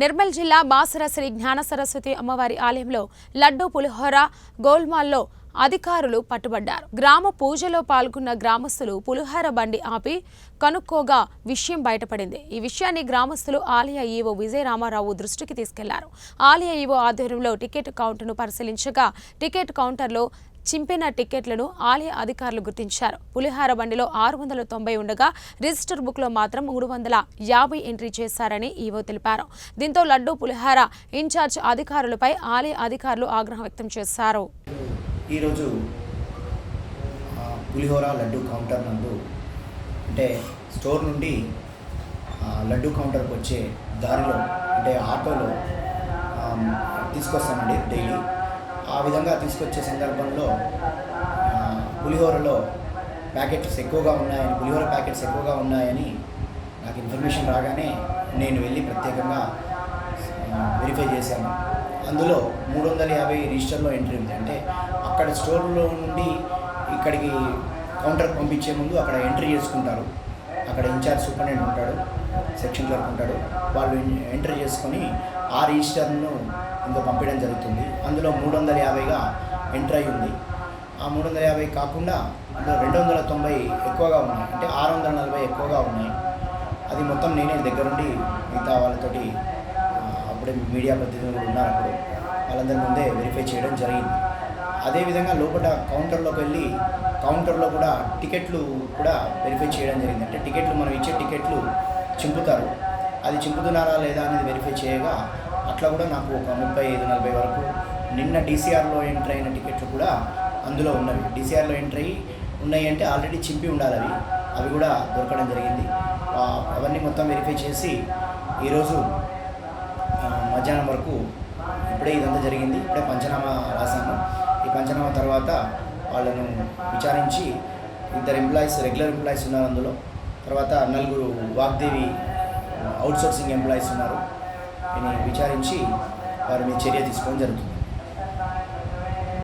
నిర్మల్ జిల్లా బాసర శ్రీ జ్ఞాన సరస్వతి అమ్మవారి ఆలయంలో లడ్డూ పులిహోర గోల్మాల్లో అధికారులు పట్టుబడ్డారు. గ్రామ పూజలో పాల్గొన్న గ్రామస్తులు పులిహోర బండి ఆపి కనుక్కోగా విషయం బయటపడింది. ఈ విషయాన్ని గ్రామస్తులు ఆలయ ఈవో విజయ రామారావు దృష్టికి తీసుకెళ్ళారు. ఆలయ ఈవో ఆధ్వర్యంలో టికెట్ కౌంటర్ను పరిశీలించగా టికెట్ కౌంటర్లో చింపిన టికెట్లను ఆలయ అధికారులు గుర్తించారు. పులిహార బండిలో ఆరు వందల తొంభై ఉండగా రిజిస్టర్ బుక్లో మాత్రం మూడు వందల యాభై ఎంట్రీ చేశారని ఈవో తెలిపారు. దీంతో లడ్డు పులిహార ఇన్ఛార్జ్ అధికారులపై ఆలయ అధికారులు ఆగ్రహం వ్యక్తం చేశారు. ఈరోజు పులిహోర లడ్డు కౌంటర్ నందు అంటే స్టోర్ నుండి లడ్డు కౌంటర్కి వచ్చే దారిలో అంటే ఆటోలో తీసుకొస్తామండి డైలీ. ఆ విధంగా తీసుకొచ్చే సందర్భంలో పులిహోరలో ప్యాకెట్స్ ఎక్కువగా ఉన్నాయని పులిహోర ప్యాకెట్స్ ఎక్కువగా ఉన్నాయని నాకు ఇన్ఫర్మేషన్ రాగానే నేను వెళ్ళి ప్రత్యేకంగా వెరిఫై చేశాను. అందులో మూడు వందల యాభై రిజిస్టర్లో ఎంట్రీ ఉంది. అంటే అక్కడ స్టోర్లో నుండి ఇక్కడికి కౌంటర్ పంపించే ముందు అక్కడ ఎంట్రీ చేసుకుంటారు. అక్కడ ఇన్ఛార్జ్ సూపరింటెండెంట్ ఉంటాడు సెక్షన్ క్లర్క్ ఉంటాడు. వాళ్ళు ఎంటర్ చేసుకొని ఆ రిజిస్టర్ను ఇంకా పంపించడం జరుగుతుంది. అందులో మూడు వందల యాభైగా ఎంటర్ అయి ఉంది. ఆ మూడు వందల యాభై కాకుండా అందులో రెండు వందల తొంభై ఎక్కువగా ఉన్నాయి. అంటే ఆరు వందల నలభై ఎక్కువగా ఉన్నాయి. అది మొత్తం నేనే దగ్గరుండి మిగతా వాళ్ళతోటి అప్పుడే మీడియా ప్రతినిధులు ఉన్నారు అప్పుడు. వాళ్ళందరి ముందే వెరిఫై చేయడం జరిగింది. అదేవిధంగా లోపల కౌంటర్లోకి వెళ్ళి కౌంటర్లో కూడా టికెట్లు కూడా వెరిఫై చేయడం జరిగింది. అంటే టికెట్లు మనం ఇచ్చే టికెట్లు చింపుతారు. అది చింపుతున్నారా లేదా అనేది వెరిఫై చేయగా అట్లా కూడా నాకు ఒక ముప్పై ఐదు నలభై వరకు నిన్న డీసీఆర్లో ఎంటర్ అయిన టికెట్లు కూడా అందులో ఉన్నవి. డీసీఆర్లో ఎంటర్ అయ్యి ఉన్నాయి అంటే ఆల్రెడీ చింపి ఉండాలి అవి. అవి కూడా దొరకడం జరిగింది. అవన్నీ మొత్తం వెరిఫై చేసి ఈరోజు మధ్యాహ్నం వరకు ఇప్పుడే ఇదంతా జరిగింది. ఇప్పుడే పంచనామా రాశాను. ఈ పంచనామా తర్వాత వాళ్ళను విచారించి ఇద్దరు ఎంప్లాయీస్ రెగ్యులర్ ఎంప్లాయీస్ ఉన్నారు అందులో. తర్వాత నలుగురు వాగ్దేవి అవుట్సోర్సింగ్ ఎంప్లాయీస్ ఉన్నారు. అని విచారించి వారి మీద చర్య తీసుకోవడం జరుగుతుంది.